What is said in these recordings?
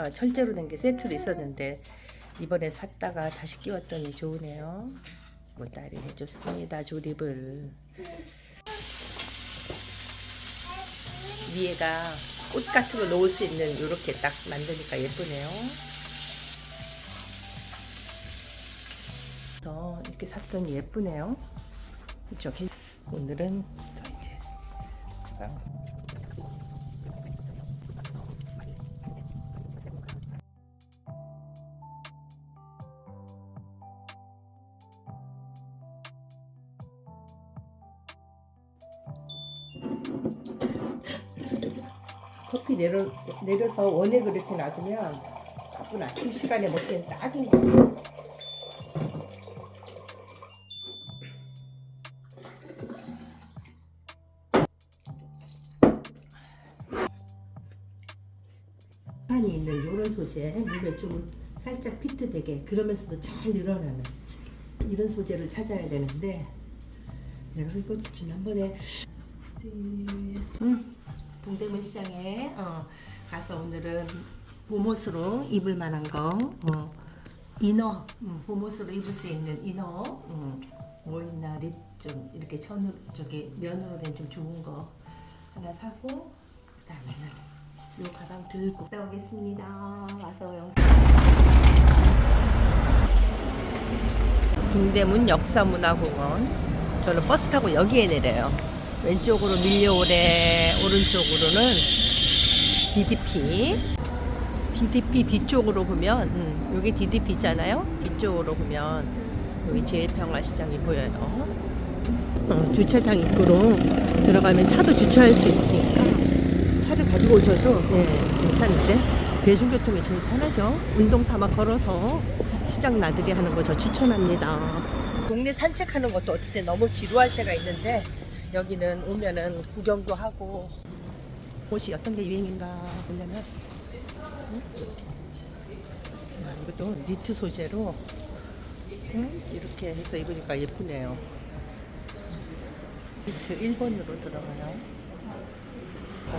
어, 철제로 된 게 세트로 있었는데 이번에 샀다가 다시 끼웠더니 좋으네요. 뭐 딸이 해줬습니다 조립을 위에다 꽃 같은 거 놓을 수 있는 이렇게 딱 만드니까 예쁘네요. 이렇게 샀더니 예쁘네요. 그렇죠. 오늘은 커피 내려, 내려서 원액을 이렇게 놔두면 바쁜 아침 시간에 먹기엔 딱인 거예요. 판이 있는 이런 소재 몸에 좀 살짝 피트되게 그러면서도 잘 늘어나는 이런 소재를 찾아야 되는데 내가 이거 지난번에 음, 동대문 시장에 어, 가서 오늘은 봄옷으로 입을 만한 거 어, 이너 음, 봄옷으로 입을 수 있는 이너 음, 뭐 있나 립좀 이렇게 천으로 저기 면으로 된 좀 좋은 거 하나 사고 그다음에는 요 가방 들고 갔다 오겠습니다. 와서 동대문 역사문화공원 저는 버스 타고 여기에 내려요. 왼쪽으로 밀려오래 오른쪽으로는 DDP DDP 뒤쪽으로 보면 음, 여기 DDP잖아요. 뒤쪽으로 보면 여기 제일평화시장이 보여요. 어, 주차장 입구로 들어가면 차도 주차할 수 있으니까 차를 가지고 오셔도 네, 괜찮은데 대중교통이 제일 편하죠. 운동 삼아 걸어서 시장 나들이 하는 거 저 추천합니다. 동네 산책하는 것도 어떨 때 너무 지루할 때가 있는데 여기는 오면은 구경도 하고 옷이 어떤 게 유행인가 보려면 응? 아, 이것도 니트 소재로 응? 이렇게 해서 입으니까 예쁘네요. 니트 1번으로 들어가요.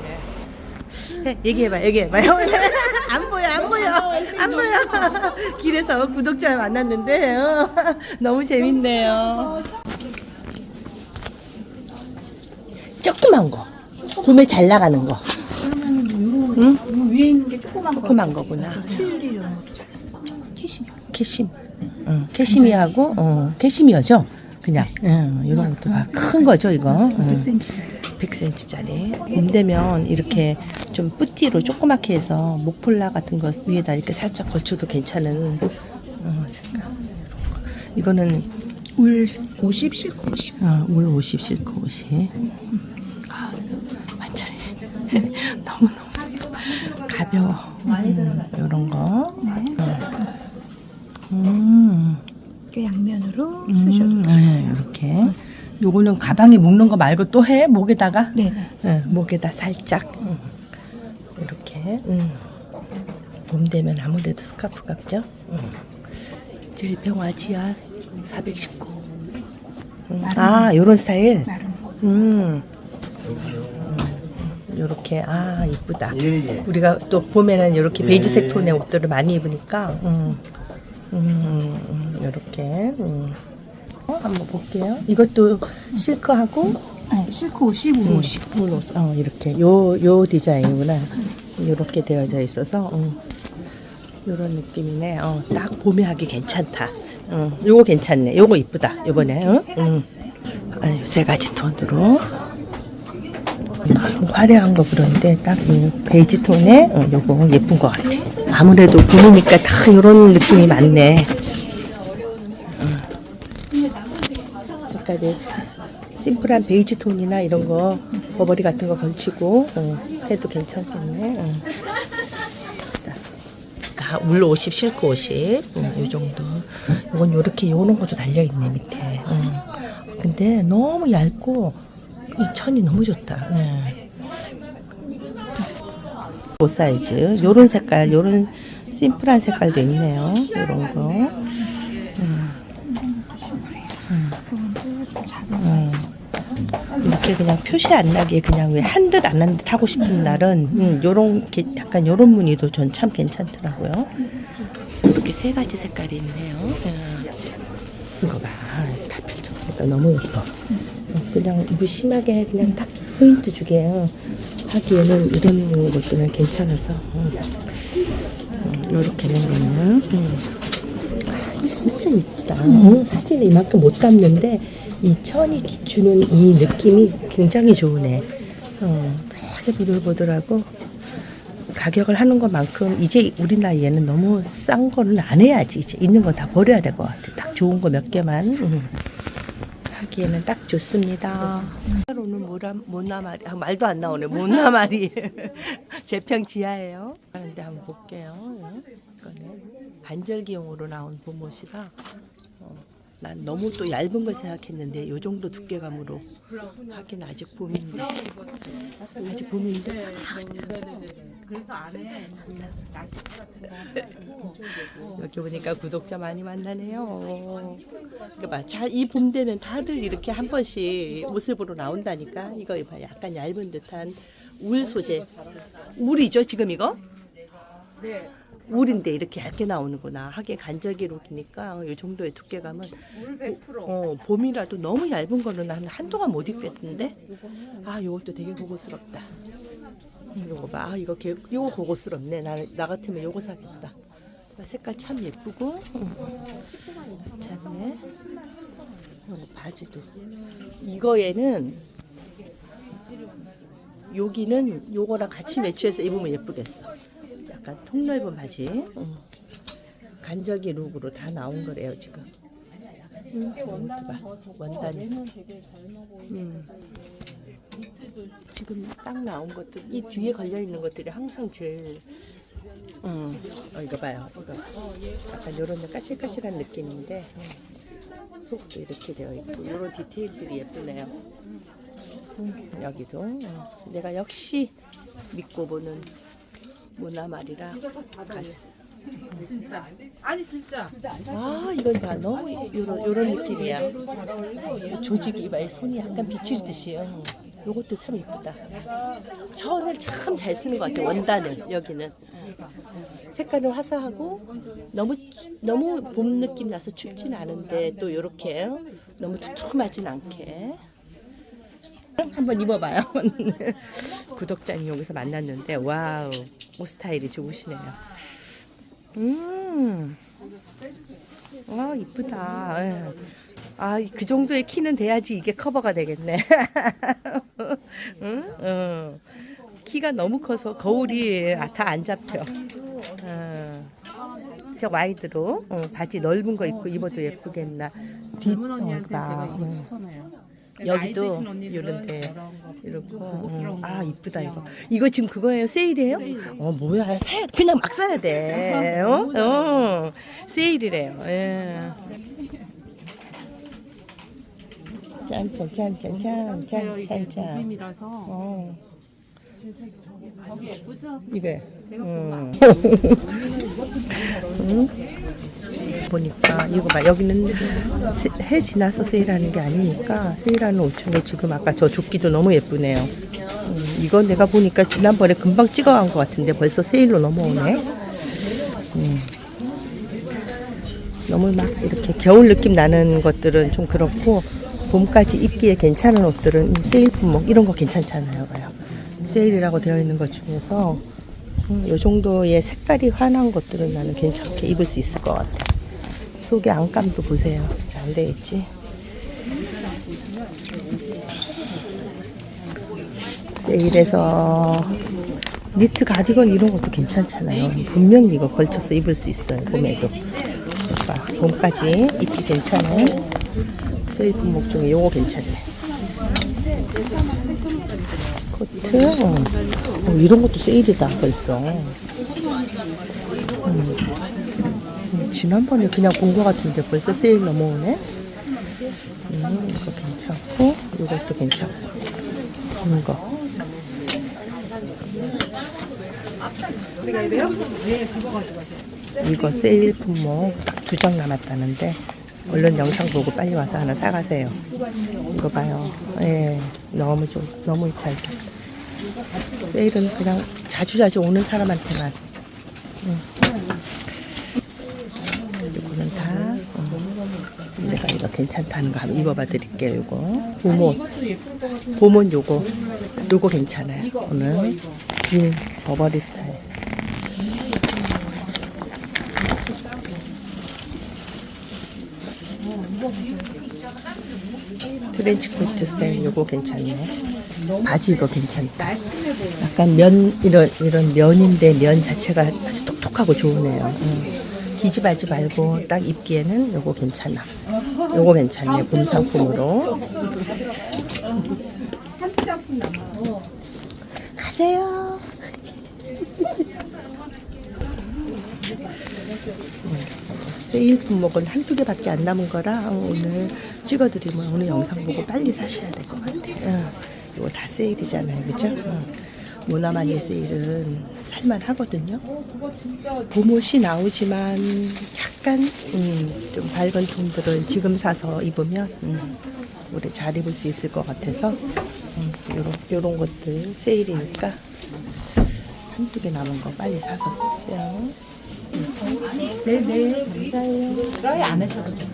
네. 네, 얘기해봐, 얘기해봐요. 안 보여, 안 보여, 안 보여. 길에서 구독자 만났는데 어, 너무 재밌네요. 조그만 거, 봄에 잘 나가는 거. 응? 위에 있는 게 조그만 거. 조그만 거구나. 트윌리 이런 것도 잘. 캐시미어. 캐심, 응, 캐시미하고 어, 캐시미어죠. 그냥 응, 이런 것도 다 큰 거죠, 이거. 응. 100cm짜리. 100cm짜리. 봄 되면 이렇게 좀 뿌띠로 조그맣게 해서 목폴라 같은 거 위에다 이렇게 살짝 걸쳐도 괜찮은. 어. 이거는 울 50, 실크 50. 어, 울 50, 실크 50. 아, 완전히 너무너무 가벼워. 음, 이런 거. 음, 이 양면으로 음, 쓰셔도 돼요. 네, 이렇게. 요거는 가방에 묶는 거 말고 또 해? 목에다가? 네네. 응, 목에다 살짝 응. 이렇게 응. 봄 되면 아무래도 스카프 같죠? 응. 제일평화 지하 419 응. 아 요런 스타일? 나름. 음. 요렇게 아 이쁘다 예, 예. 우리가 또 봄에는 이렇게 예. 베이지색 톤의 옷들을 많이 입으니까 음. 음, 음, 요렇게 음. 어, 한번 볼게요 이것도 실크하고 네, 실크 50, 울 50. 음, 어, 이렇게 요, 요 디자인이구나. 이렇게 되어져 있어서 음, 요런 느낌이네. 어, 딱 봄에 하기 괜찮다. 음, 요거 괜찮네. 요거 이쁘다. 요번에. 응? 음. 세 가지 톤으로. 화려한 거 그런데 딱 이 베이지 톤에 어, 요거 예쁜 것 같아. 아무래도 봄이니까 다 요런 느낌이 많네. 음. 색깔이 심플한 베이지 톤이나 이런 거 버버리 같은 거 걸치고 어, 해도 괜찮겠네. 어. 다울 50, 실크 50, 어, 이 정도. 이건 요렇게 요런 것도 달려 있네 밑에. 어. 근데 너무 얇고 이 천이 너무 좋다. 예. 옷 사이즈, 요런 색깔, 요런 심플한 색깔도 있네요. 요런 거. 작은 사이즈. 이렇게 그냥 표시 안 나게 그냥 왜 한 듯 안 한 듯 하고 싶은 날은 음, 요런 게 약간 요런 무늬도 전 참 괜찮더라고요. 이렇게 세 가지 색깔이 있네요. 음. 이거 봐. 다 펼쳐보니까 너무 예뻐. 어, 그냥 무심하게 그냥 딱 포인트 주게 하기에는 이런 것들은 괜찮아서 음. 음, 이렇게 는 거는 음. 아, 진짜 이쁘다. 어, 사진에 이만큼 못 담는데 이 천이 주는 이 느낌이 굉장히 좋으네. 어, 되게 보들보들하고 가격을 하는 것만큼 이제 우리 나이에는 너무 싼 거는 안 해야지. 이제 있는 건 다 버려야 될 것 같아. 딱 좋은 거 몇 개만 음. 하기에는 딱 좋습니다. 오늘 모라 모나마리 아, 말도 안 나오네. 모나마리 제평 지하예요. 근데 한번 볼게요. 예. 이거는 반절기용으로 나온 봄옷이라 어, 난 너무 또 얇은 걸 생각했는데 요 정도 두께감으로 하긴 아직 봄인데 아직 봄인데 여기 보니까 구독자 많이 만나네요. 그봐, 이봄 되면 다들 이렇게 한 번씩 옷을 보러 나온다니까. 이거 봐, 약간 얇은 듯한 울 소재. 울이죠, 지금 이거? 네. 울인데 이렇게 얇게 나오는구나. 하긴 간절기 룩이니까 이 정도의 두께감은 물 100%. 어, 봄이라도 너무 얇은 거는 한 한동안 못 입겠는데. 아, 이것도 되게 고급스럽다. 이거 봐, 아, 이거 개, 이거 고급스럽네. 나, 나 같으면 이거 사겠다. 아, 색깔 참 예쁘고. 음. 괜찮네. 이거 바지도. 이거에는 여기는 요거랑 같이 매치해서 입으면 예쁘겠어. 약간 통 넓은 바지. 음. 간절기 룩으로 다 나온 거래요 지금. 음, 이것도 봐. 원단이. 음. 지금 딱 나온 것들 이 뒤에 걸려 있는 것들이 항상 제일 음, 어, 이거 봐요. 이거 약간 이런 까실까실한 느낌인데 음, 속도 이렇게 되어 있고 이런 디테일들이 예쁘네요. 음, 여기도 어, 내가 역시 믿고 보는 모나말이라 가- 진짜. 아니 진짜. 아 이건 다 너무 요런 요런 느낌이야. 조직이 봐 손이 약간 비칠 듯이요. 요것도 참 이쁘다. 천을 참 잘 쓰는 것 같아 원단을 여기는 색깔은 화사하고 너무 너무 봄 느낌 나서 춥진 않은데 또 요렇게 너무 두툼하진 않게 한번 입어봐요. 구독자님 여기서 만났는데 와우 옷 스타일이 좋으시네요. 음. 아, 이쁘다. 예. 아, 그 정도의 키는 돼야지 이게 커버가 되겠네. 응? 어. 키가 너무 커서 거울이 다 안 잡혀. 어. 저 와이드로 어, 바지 넓은 거 입고 입어도 예쁘겠나. 뒤, 어, 나. 추천해요. 여기도 이런데 이렇고 좀 어, 아거 이쁘다 이거. 이거 지금 그거예요 세일이에요? 어 뭐야 사야 그냥 막 사야 돼 어? 어 세일이래요 예. 그래요, 이게 짠짠짠짠짠짠짠 느낌이라서 어 저기 예쁘죠? 이게 제가 음. 음. 보니까 이거 봐 여기는 세- 해 지나서 세일하는 게 아니니까 세일하는 옷 중에 지금 아까 저 조끼도 너무 예쁘네요. 음, 이거 내가 보니까 지난번에 금방 찍어간 것 같은데 벌써 세일로 넘어오네. 음. 너무 막 이렇게 겨울 느낌 나는 것들은 좀 그렇고 봄까지 입기에 괜찮은 옷들은 이 세일 품목 이런 거 괜찮잖아요. 봐요. 세일이라고 되어 있는 것 중에서 음, 요 정도의 색깔이 환한 것들은 나는 괜찮게 입을 수 있을 것 같아. 속에 안감도 보세요. 잘돼 있지. 세일해서 니트 가디건 이런 것도 괜찮잖아요. 분명히 이거 걸쳐서 입을 수 있어요. 봄에도. 봄까지 입기 괜찮은 세일 품목 중에 요거 괜찮네. 코트. 어. 어, 이런 것도 세일이다 벌써. 음. 음, 지난번에 그냥 본 것 같은데 벌써 세일 넘어오네. 음, 이거 괜찮고 이것도 괜찮고. 긴 거. 이거 세일 품목 두장 남았다는데 얼른 영상 보고 빨리 와서 하나 사가세요. 이거 봐요. 예, 너무 좀 너무 잘. 세일은 그냥 자주자주 오는 사람한테만. 응. 이거는 다 음, 내가 이거 괜찮다는 거 한번 입어봐 드릴게요. 이거 보몬 보몬 요거 요거 괜찮아요. 오늘 진 버버리 스타일. 트렌치 코트 스타일 요거 괜찮네. 바지 이거 괜찮다. 약간 면 이런 이런 면인데 면 자체가 아주 똑똑하고 좋으네요. 음. 기지바지 말고 딱 입기에는 요거 괜찮아. 요거 괜찮네 봄 상품으로. 가세요. 세일 품목은 한두 개밖에 안 남은 거라 오늘 찍어드리면 오늘 영상 보고 빨리 사셔야 될 것 같아요. 응. 이거 다 세일이잖아요, 그죠? 응. 모나마니 세일은 살만 하거든요. 봄옷이 나오지만 약간 음, 좀 밝은 톤들은 지금 사서 입으면 음, 오래 잘 입을 수 있을 것 같아서 음, 요런, 요런 것들 세일이니까 한두 개 남은 거 빨리 사서 쓰세요. 네네. 감사해요. 드라이 안 하셔도 돼요.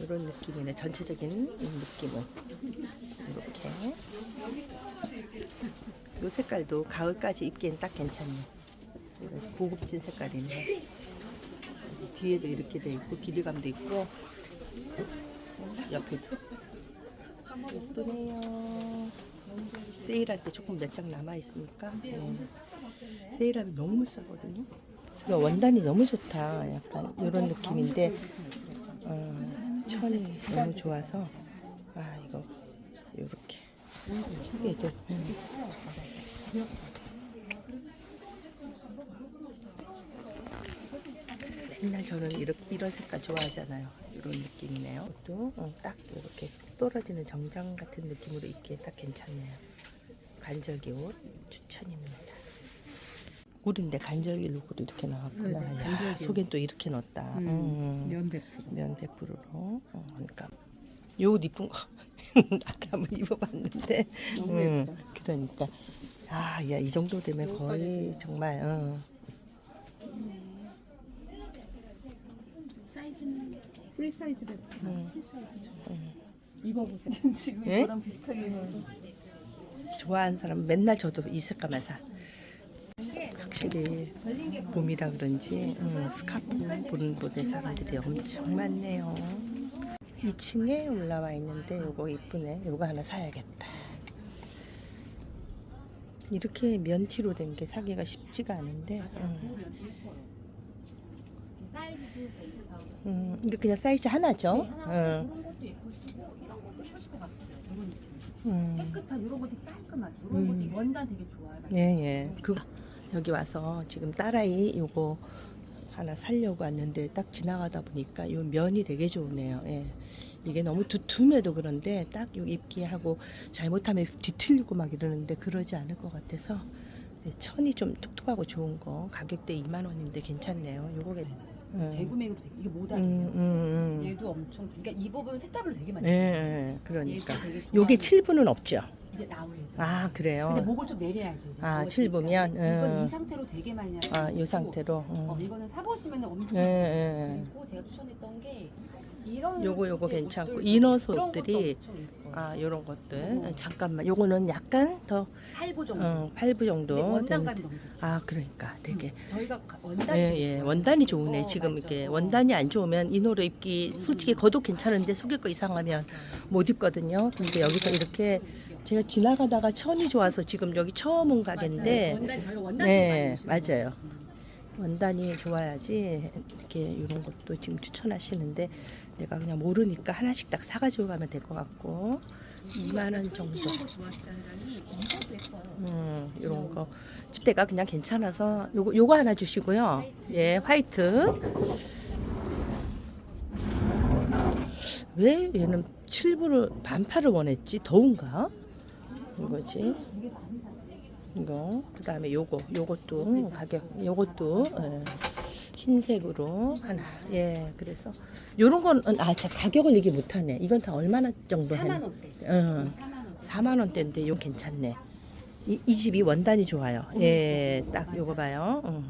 이런 느낌이네. 전체적인 이 느낌은 이렇게. 이 색깔도 가을까지 입기엔 딱 괜찮네. 고급진 색깔이네. 뒤에도 이렇게 돼 있고 길이감도 있고 옆에도 예쁘네요. 세일할 때 조금 몇 장 남아 있으니까 네. 세일하면 너무 싸거든요. 이거 원단이 너무 좋다. 약간 이런 느낌인데 어, 천이 너무 좋아서 아 이거 이렇게 속에도 음. 맨날 저는 이렇게, 이런 색깔 좋아하잖아요. 이런 느낌이네요. 또 어, 딱 이렇게 떨어지는 정장 같은 느낌으로 입기에 딱 괜찮네요. 간절기 옷 추천입니다. 우린데 간절기 룩으로 이렇게 나왔구나. 네, 네, 야. 속엔 또 이렇게 넣었다. 음. 면 100%. 면 100%로 어, 그러니까 요옷 이쁜 거 나도 한번 입어봤는데 너무 음, 예쁘다. 그러니까 아 야 이 정도 되면 거의 정말 어. 프리 사이즈 됐어. 음. 프리 사이즈. 입어보세요. 지금 예? 저랑 비슷하게 입어요. 좋아하는 사람 맨날 저도 이 색깔만 사 확실히 봄이라 그런지 음, 스카프 보는 보는 사람들이 엄청 많네요 2층에 올라와 있는데 요거 이쁘네 요거 하나 사야겠다 이렇게 면티로 된 게 사기가 쉽지가 않은데 음. 음, 이게 그냥 사이즈 하나죠 하나 음. 음. 깨끗한 이런 것도 깔끔하죠. 이런 음. 것도 원단 되게 좋아요. 예, 예. 그 여기 와서 지금 딸아이 요거 하나 살려고 왔는데 딱 지나가다 보니까 요 면이 되게 좋으네요. 예. 이게 너무 두툼해도 그런데 딱 요 입기에 하고 잘못하면 뒤틀리고 막 이러는데 그러지 않을 것 같아서 네, 천이 좀 톡톡하고 좋은 거 가격대 2만 원인데 괜찮네요. 요거게 음. 재구매로 되게 이게 음, 모단이에요. 음, 음. 얘도 엄청 좋- 그러니까 이 부분 색깔별로 되게 예, 많이. 예, 그러니까 얘도 되게 요게 좋아하는- 7분은 없죠. 이제 예정. 아, 그래요. 근데 목을 좀 내려야죠. 이제 아, 칠. 보면? 이건 음. 이 상태로 되게 많이 나요. 아, 요 상태로. 어, 음. 이거는 사보시면 엄청 예, 좋아요. 예. 그리고 제가 추천했던 게 이런 요거, 요거 괜찮고, 옷들도 이너스 이런 옷들이 것도 엄청 예뻐요. 아, 요런 것들. 어. 잠깐만. 요거는 약간 더, 8부 정도. 어, 8부 정도. 근데 원단감이 너무 좋죠. 아, 그러니까 되게. 저희가 가- 원단이 예, 예. 좋아요. 원단이 좋으네. 어, 지금 맞죠. 이렇게 어. 원단이 안 좋으면 이노로 입기 솔직히 겉옷 괜찮은데 속일 거 이상하면 못 입거든요. 근데 여기서 이렇게 제가 지나가다가 천이 좋아서 지금 여기 처음 온 가게인데. 원단 저희가 원단 네, 맞아요. 원단이 좋아야지 이렇게 이런 것도 지금 추천하시는데 내가 그냥 모르니까 하나씩 딱 사가지고 가면 될 것 같고 2만 원 정도. 음, 이런 거 집대가 그냥 괜찮아서 요거 요거 하나 주시고요. 예, 화이트. 왜 얘는 7부를 반팔을 원했지? 더운가? 이거지. 이거 그다음에 요거 요것도 가격 요것도 예, 흰색으로 하나. 예, 그래서 요런 건 아, 제 가격을 얘기 못 하네. 이건 다 얼마나 정도 4만 하나? 원대. 응. 4만 원대. 4만 원대인데 이건 괜찮네. 이, 이 집이 원단이 좋아요. 예, 딱 요거 봐요. 응.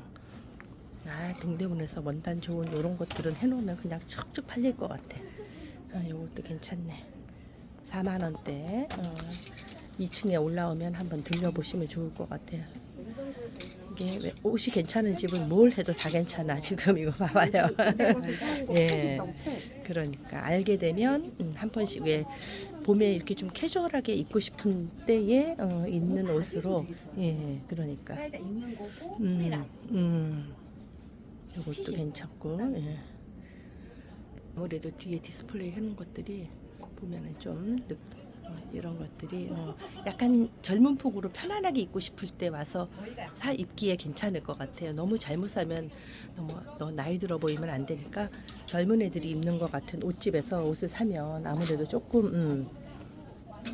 아, 동대문에서 원단 좋은 요런 것들은 해놓으면 그냥 척척 팔릴 것 같아. 아, 요것도 괜찮네. 4만 원대. 어, 2층에 올라오면 한번 들려보시면 좋을 것 같아요. 이게 왜 옷이 괜찮은 집은 뭘 해도 다 괜찮아. 지금 이거 봐봐요. 예. 그러니까 알게 되면 음, 한 번씩 왜 봄에 이렇게 좀 캐주얼하게 입고 싶은 때에 어, 있는 옷으로 예. 그러니까 음. 음. 이것도 괜찮고 예. 아무래도 뒤에 디스플레이 해놓은 것들이 보면은 좀 느- 어, 이런 것들이 어, 약간 젊은 폭으로 편안하게 입고 싶을 때 와서 사 입기에 괜찮을 것 같아요. 너무 잘못 사면 너무 너 나이 들어 보이면 안 되니까 젊은 애들이 입는 것 같은 옷집에서 옷을 사면 아무래도 조금 음,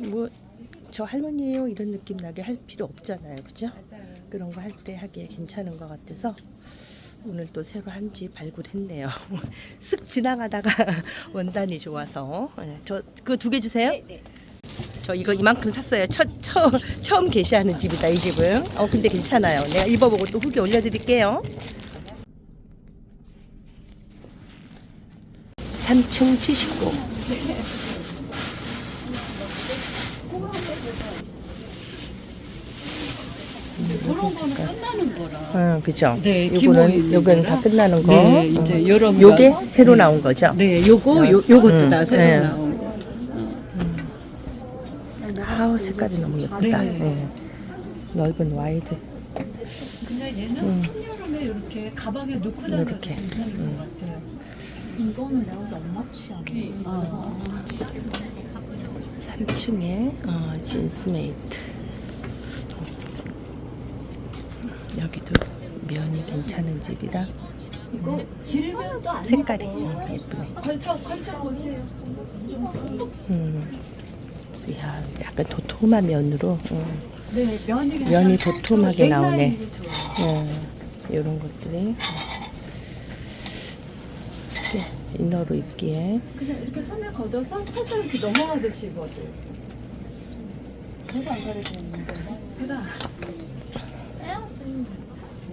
뭐저 할머니예요 이런 느낌 나게 할 필요 없잖아요, 그죠? 그런 거 할 때 하기에 괜찮은 것 같아서 오늘 또 새로 한 집 발굴했네요. 쓱 지나가다가 원단이 좋아서 저 그거 두개 주세요. 네, 네. 저 이거 이만큼 샀어요. 첫, 처, 처음 게시하는 집이다 이 집은. 어 근데 괜찮아요. 내가 입어보고 또 후기 올려드릴게요. 3층 79. 그런 거는 끝나는 거라. 응, 그죠? 네, 요거는 거라. 다 끝나는 거. 네, 이제 어. 여러 요게. 새로 나온 거죠? 네, 요거 요 요것도 음, 다 새로 네. 나온 거. 아우 색깔이 너무 예쁘다. 네. 예. 넓은 와이드. 근데 얘는 음. 한여름에 이렇게 가방에 넣고 다녀도 이렇게. 괜찮을 음. 것 같아요. 이거는 내가 너무 취향이. 아, 3층에 어, 진스메이트. 여기도 면이 괜찮은 집이라 이거 질면도 안 색깔이. 좀 예쁘네. 걸쳐 걸쳐 보세요. 음. 이야, 약간 도톰한 면으로 어, 네, 면이 도톰하게 나오네. 넥라인이 좋아요. 예, 이런 것들이 이렇게 이너로 입기에 그냥 이렇게 손에 걷어서 살짝 이렇게 넘어가듯이 입어도. 내가 안 가르쳐 있는데. 그다.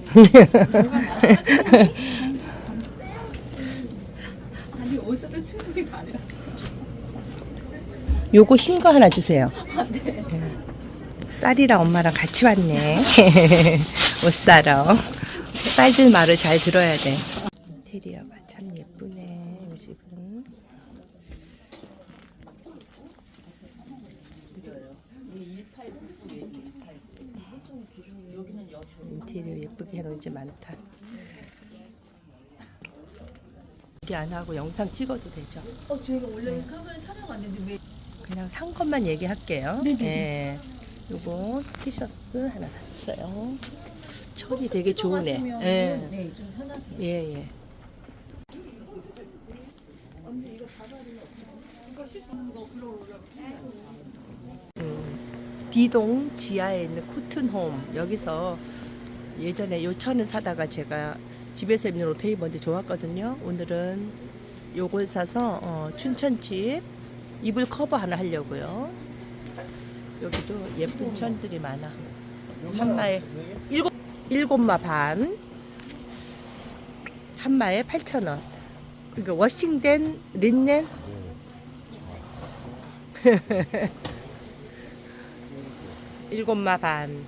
아니 추는 게 아니라 요거 흰 거 하나 주세요. 예. 딸이랑 엄마랑 같이 왔네. 옷 사러. 딸들 말을 잘 들어야 돼. 인테리어가 참 예쁘네. 이 집은. 인테리어 예쁘게 해놓은 집 많다. 우리 안 하고 영상 찍어도 되죠? 어, 저희가 원래 카메라 촬영 왔는데 왜 그냥 산 것만 얘기할게요. 네네네. 예. 요거 티셔츠 하나 샀어요. 천이 되게 좋으네. 예. 네, 좀 편하세요. 예, 예. 음, D동 지하에 있는 코튼홈 여기서 예전에 요 천을 사다가 제가 집에서 입는 옷 입었는데 좋았거든요. 오늘은 요걸 사서 어, 춘천집 이불 커버 하나 하려고요. 여기도 예쁜 천들이 많아. 한 마에 일곱 일곱 마 반. 한 마에 8,000원. 그러니까 워싱된 린넨 일곱 마 반.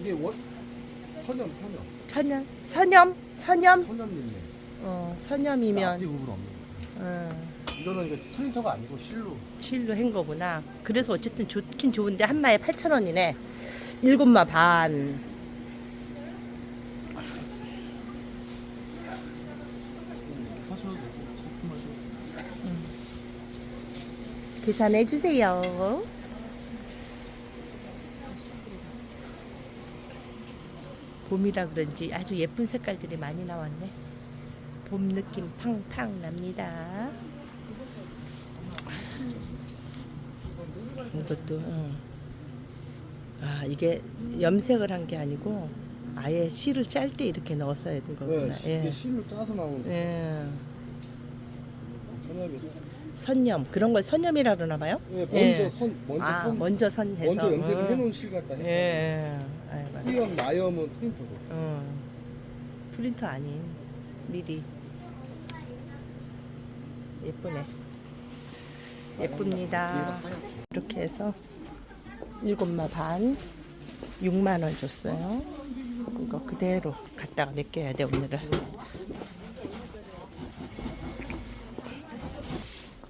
이게 원 선염 선염 선염 선염 선염 선염님네 어 선염이면 앞뒤 없는 거. 어, 이거는 이게 프린터가 아니고 실로 실로 한 거구나. 그래서 어쨌든 좋긴 좋은데 한 마에 8,000원이네. 일곱 마 반. 하셔도 되고 소품하셔도 계산해 주세요. 봄이라 그런지 아주 예쁜 색깔들이 많이 나왔네. 봄 느낌 팡팡 납니다. 이것도 응. 아 이게 염색을 한 게 아니고 아예 실을 짤 때 이렇게 넣었어야 된 거구나. 네, 이게 예. 실로 짜서 나오는 예. 선엽이. 선염 그런 걸 선염이라 그러나 봐요? 네, 먼저 예. 선, 먼저 아, 선, 먼저 선해서. 먼저 염색을 음. 해놓은 실 같다. 예. 해. 예. 맞아. 희염, 나염은 프린터고. 어. 프린터 아닌 미리 예쁘네 예쁩니다 이렇게 해서 일곱마 반 6만 원 줬어요 이거 그대로 갖다가 맡겨야 돼 오늘은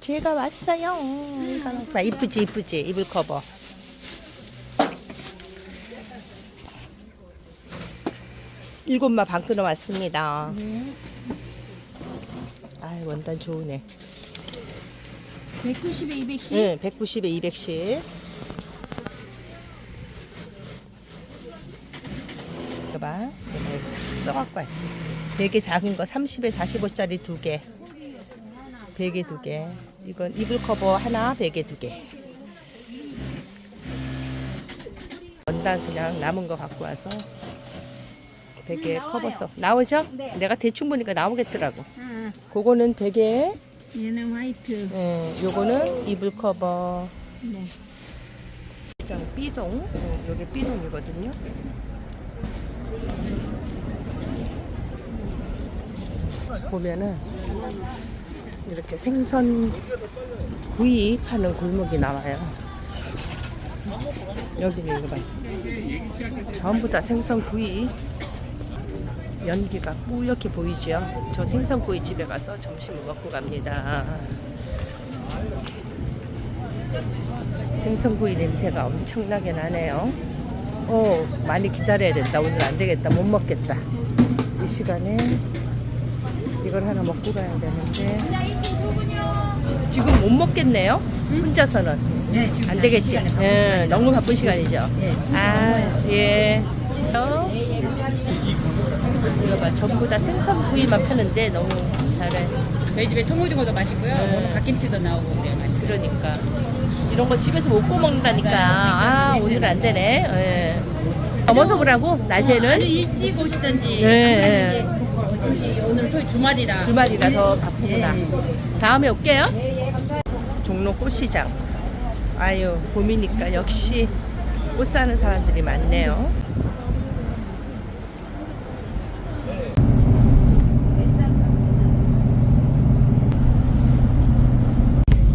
제가 왔어요 봐. 이쁘지 이쁘지 이불 커버 일곱마 반 끊어 왔습니다. 아 원단 좋으네. 190에 210? 응, 190에 210. 이거 봐. 이거 써갖고 왔지. 되게 작은 거 30에 45짜리 두 개. 베개 두 개. 이건 이불 커버 하나, 베개 두 개. 원단 그냥 남은 거 갖고 와서 베개 커버 써. 나오죠? 내가 대충 보니까 나오겠더라고. 그거는 베개, 얘는 화이트. 예, 요거는 이불 커버. 네. 장 B동. 어, 요게 B동이거든요. 보면은 이렇게 생선 구이 파는 골목이 나와요. 여기는 이거 봐요. 전부 다 생선 구이. 연기가 뿌옇게 보이죠? 저 생선구이 집에 가서 점심을 먹고 갑니다. 생선구이 냄새가 엄청나게 나네요. 오, 많이 기다려야 된다. 오늘 안 되겠다. 못 먹겠다. 이 시간에 이걸 하나 먹고 가야 되는데. 지금 못 먹겠네요? 혼자서는. 네, 지금 안 되겠지? 예, 너무 바쁜 시간이죠? 아, 예. 어? 이거 봐, 전부 다 생선 구이만 파는데 너무 잘해. 저희 집에 통오징어도 맛있고요. 네. 오늘 갓김치도 나오고 그래요. 맛있어요. 그러니까 이런 거 집에서 못 구워 먹는다니까. 아 오늘 안 되네. 예. 넘어서 보라고 낮에는 아주 일찍 오시던지. 예, 오시 오늘 토요 주말이라. 주말이라 더 바쁘구나. 다음에 올게요. 종로 꽃시장. 아유 봄이니까 역시 꽃 사는 사람들이 많네요.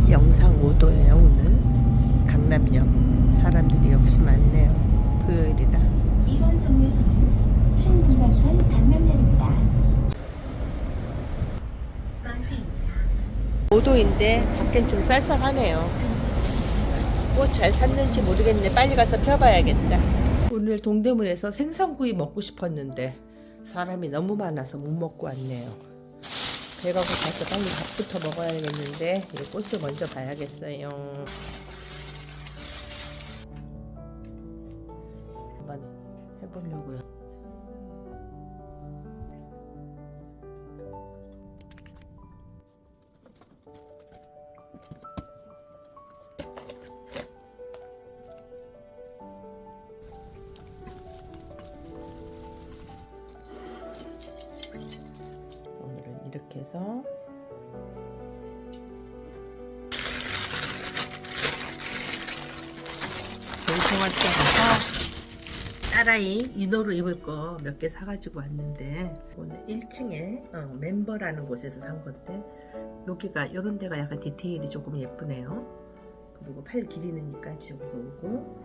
영상 5도예요 오늘 강남역 사람들이 역시 많네요 토요일이라 이번 동료는 신분당선 강남역입니다. 5도인데 밖엔 좀 쌀쌀하네요. 꽃 잘 샀는지 모르겠네 빨리 가서 펴봐야겠다. 오늘 동대문에서 생선구이 먹고 싶었는데 사람이 너무 많아서 못 먹고 왔네요. 배가 고파서 빨리 밥부터 먹어야겠는데 이 꽃을 먼저 봐야겠어요 이렇게 해서 전통한테 가서 딸아이 이노로 입을 거 몇 개 사가지고 왔는데 오늘 1층에 어, 멤버라는 곳에서 산 건데 여기가 이런 데가 약간 디테일이 조금 예쁘네요 그리고 팔 길이는니까 이 정도고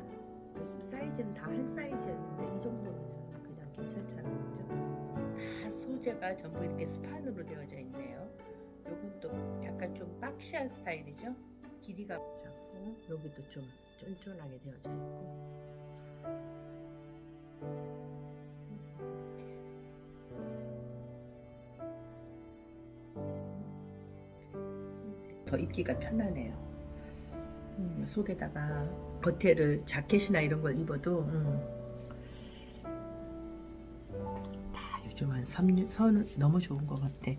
요즘 사이즈는 다 한 사이즈였는데 이 정도면 그냥 괜찮잖아요 그죠? 다 소재가 전부 이렇게 스판으로 되어져 있네요. 또 약간 좀 박시한 스타일이죠. 길이가 작고 여기도 좀 쫀쫀하게 되어져 있고. 더 입기가 편하네요. 음, 속에다가 겉에를 자켓이나 이런 걸 입어도 음, 다 요즘은 선, 선은 너무 좋은 것 같아.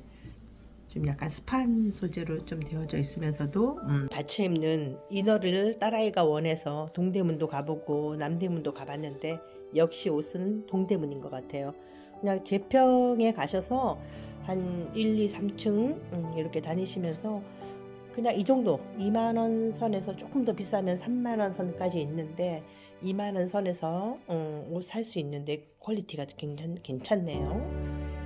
좀 약간 스판 소재로 좀 되어져 있으면서도 음, 받쳐 입는 이너를 딸아이가 원해서 동대문도 가보고 남대문도 가봤는데 역시 옷은 동대문인 것 같아요. 그냥 제평에 가셔서 한 1, 2, 3층 음, 이렇게 다니시면서 그냥 이 정도 2만 원 선에서 조금 더 비싸면 3만 원 선까지 있는데 2만 원 선에서 음, 옷 살 수 있는데 퀄리티가 괜찮, 괜찮네요.